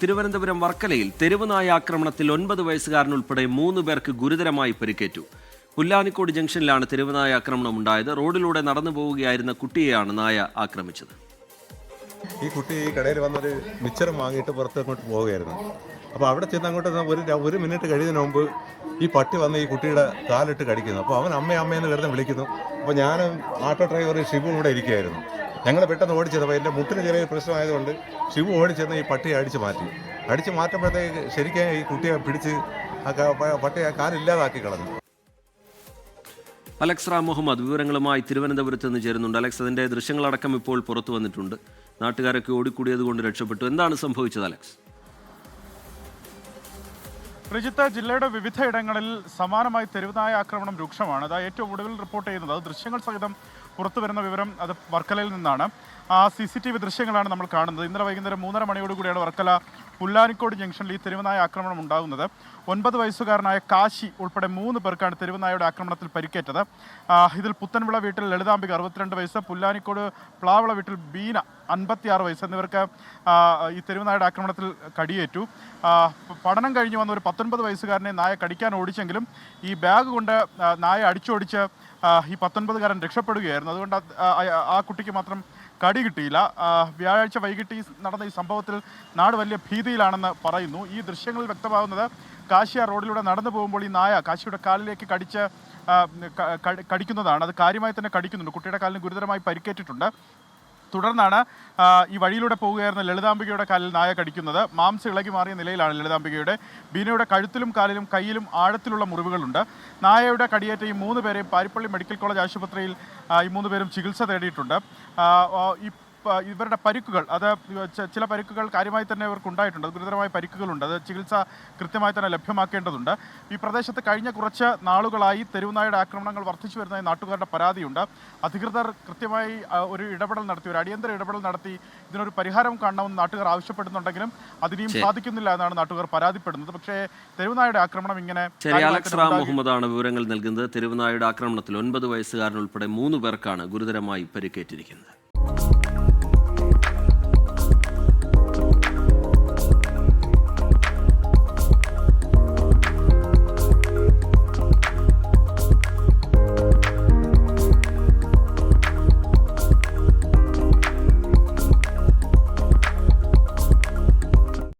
തിരുവനന്തപുരം വർക്കലയിൽ തെരുവുനായ ആക്രമണത്തിൽ ഒൻപത് വയസ്സുകാരനുൾപ്പെടെ മൂന്ന് പേർക്ക് ഗുരുതരമായി പരിക്കേറ്റു. പുല്ലാനിക്കോട് ജംഗ്ഷനിലാണ് തെരുവുനായ ആക്രമണം ഉണ്ടായത്. റോഡിലൂടെ നടന്നു പോവുകയായിരുന്ന കുട്ടിയെയാണ് നായ ആക്രമിച്ചത്. ഈ കുട്ടി ഈ കടയിൽ വന്നൊരു മിച്ചറും വാങ്ങിയിട്ട് പുറത്ത് അങ്ങോട്ട് പോവുകയായിരുന്നു. അപ്പോൾ അവിടെ ചെന്ന് അങ്ങോട്ട് ഒരു ഒരു മിനിറ്റ് കഴിയുന്നതിന് മുമ്പ് ഈ പട്ടി വന്ന് ഈ കുട്ടിയുടെ കാലിട്ട് കടിക്കുന്നു. അപ്പോൾ അവൻ അമ്മ അമ്മയെന്ന് വെറുതെ വിളിക്കുന്നു. അപ്പോൾ ഞാനും ഓട്ടോ ഡ്രൈവർ ഷിബു കൂടെ ഇരിക്കുകയായിരുന്നു. ഞങ്ങൾ പെട്ടെന്ന് ഓടിച്ചതപ്പോൾ എന്റെ മുട്ടിന് ചെറിയ പ്രശ്നമായതുകൊണ്ട് ഷിബു ഓടിച്ചെന്ന് ഈ പട്ടിയെ അടിച്ച് മാറ്റി. അടിച്ച് മാറ്റുമ്പോഴത്തേക്ക് ശരിക്കും ഈ കുട്ടിയെ പിടിച്ച് ആ പട്ടിയെ കാലില്ലാതാക്കി കളഞ്ഞു. അലക്സ് റാം മുഹമ്മദ് വിവരങ്ങളുമായി തിരുവനന്തപുരത്ത് നിന്ന് ചേരുന്നുണ്ട്. അലക്സ് അതിന്റെ ദൃശ്യങ്ങളടക്കം ഇപ്പോൾ പുറത്തു വന്നിട്ടുണ്ട്. നാട്ടുകാരൊക്കെ ഓടിക്കൂടിയത് കൊണ്ട് രക്ഷപ്പെട്ടു. എന്താണ് സംഭവിച്ചത് അലക്സ്? പ്രജിത്ത് ജില്ലയുടെ വിവിധ ഇടങ്ങളിൽ സമാനമായി തെരുവുനായ ആക്രമണം രൂക്ഷമാണ്. അത് ഏറ്റവും ഒടുവിൽ റിപ്പോർട്ട് ചെയ്യുന്നത്. അത് ദൃശ്യങ്ങൾ സഹിതം പുറത്തു വരുന്ന വിവരം അത് വർക്കലയിൽ നിന്നാണ്. ആ സി സി ടി വി ദൃശ്യങ്ങളാണ് നമ്മൾ കാണുന്നത്. ഇന്നലെ വൈകുന്നേരം മൂന്നര മണിയോടുകൂടിയാണ് വർക്കല പുല്ലാനിക്കോട് ജംഗ്ഷനിൽ ഈ തെരുവുനായ ആക്രമണം ഉണ്ടാകുന്നത്. ഒൻപത് വയസ്സുകാരനായ കാശി ഉൾപ്പെടെ മൂന്ന് പേർക്കാണ് തെരുവുനായയുടെ ആക്രമണത്തിൽ പരിക്കേറ്റത്. ഇതിൽ പുത്തൻവിള വീട്ടിൽ ലളിതാംബിക അറുപത്തിരണ്ട് വയസ്സ് പുല്ലാനിക്കോട് പ്ലാവള വീട്ടിൽ ബീന അൻപത്തിയാറ് വയസ്സ് എന്നിവർക്ക് ഈ തെരുവനായ ആക്രമണത്തിൽ കടിയേറ്റു. പഠനം കഴിഞ്ഞ് വന്ന ഒരു പത്തൊൻപത് വയസ്സുകാരനെ നായ കടിക്കാൻ ഓടിച്ചെങ്കിലും ഈ ബാഗ് കൊണ്ട് നായ അടിച്ചോടിച്ച് ഈ പത്തൊൻപതുകാരൻ രക്ഷപ്പെടുകയായിരുന്നു. അതുകൊണ്ട് ആ- കുട്ടിക്ക് മാത്രം കടി കിട്ടിയില്ല. വ്യാഴാഴ്ച വൈകിട്ട് നടന്ന ഈ സംഭവത്തിൽ നാട് വലിയ ഭീതിയിലാണെന്ന് പറയുന്നു. ഈ ദൃശ്യങ്ങളിൽ വ്യക്തമാകുന്നത് കാശിയ റോഡിലൂടെ നടന്നു പോകുമ്പോൾ ഈ നായ കാശിയുടെ കാലിലേക്ക് കടിച്ച് കടിക്കുന്നതാണ്. അത് കാര്യമായി തന്നെ കടിക്കുന്നുണ്ട്. കുട്ടിയുടെ കാലിന് ഗുരുതരമായി പരിക്കേറ്റിട്ടുണ്ട്. തുടർന്നാണ് ഈ വഴിയിലൂടെ പോവുകയായിരുന്ന ലളിതാംബികയുടെ കാലിൽ നായ കടിക്കുന്നത്. മാംസം ഇളകി മാറിയ നിലയിലാണ് ലളിതാംബികയുടെ. ബീനയുടെ കഴുത്തിലും കാലിലും കയ്യിലും ആഴത്തിലുള്ള മുറിവുകളുണ്ട്. നായയുടെ കടിയേറ്റ ഈ മൂന്ന് പേരെയും പാരിപ്പള്ളി മെഡിക്കൽ കോളേജ് ആശുപത്രിയിൽ ഈ മൂന്ന് പേരും ചികിത്സ തേടിയിട്ടുണ്ട്. ഈ ഇവരുടെ പരിക്കുകൾ അത് ചില പരിക്കുകൾ കാര്യമായി തന്നെ ഇവർക്ക് ഉണ്ടായിട്ടുണ്ട്. ഗുരുതരമായ പരിക്കുകളുണ്ട്. അത് ചികിത്സ കൃത്യമായി തന്നെ ലഭ്യമാക്കേണ്ടതുണ്ട്. ഈ പ്രദേശത്ത് കഴിഞ്ഞ കുറച്ച് നാളുകളായി തെരുവുനായുടെ ആക്രമണങ്ങൾ വർദ്ധിച്ചു വരുന്നതായി നാട്ടുകാരുടെ പരാതിയുണ്ട്. അധികൃതർ കൃത്യമായി ഒരു ഇടപെടൽ നടത്തി ഒരു അടിയന്തര ഇടപെടൽ നടത്തി ഇതിനൊരു പരിഹാരം കാണണമെന്ന് നാട്ടുകാർ ആവശ്യപ്പെടുന്നുണ്ടെങ്കിലും അതിനെയും സാധിക്കുന്നില്ല എന്നാണ് നാട്ടുകാർ പരാതിപ്പെടുന്നത്. പക്ഷേ തെരുവുനായുടെ ആക്രമണം ഇങ്ങനെ ാണ് കാര്യമായി അലക്സ് റാം മുഹമ്മദാണ് വിവരങ്ങൾ നൽകുന്നത്. തെരുവുനായുടെ ആക്രമണത്തിൽ ഒൻപത് വയസ്സുകാരനുൾപ്പെടെ മൂന്ന് പേർക്കാണ് ഗുരുതരമായി പരിക്കേറ്റിരിക്കുന്നത്.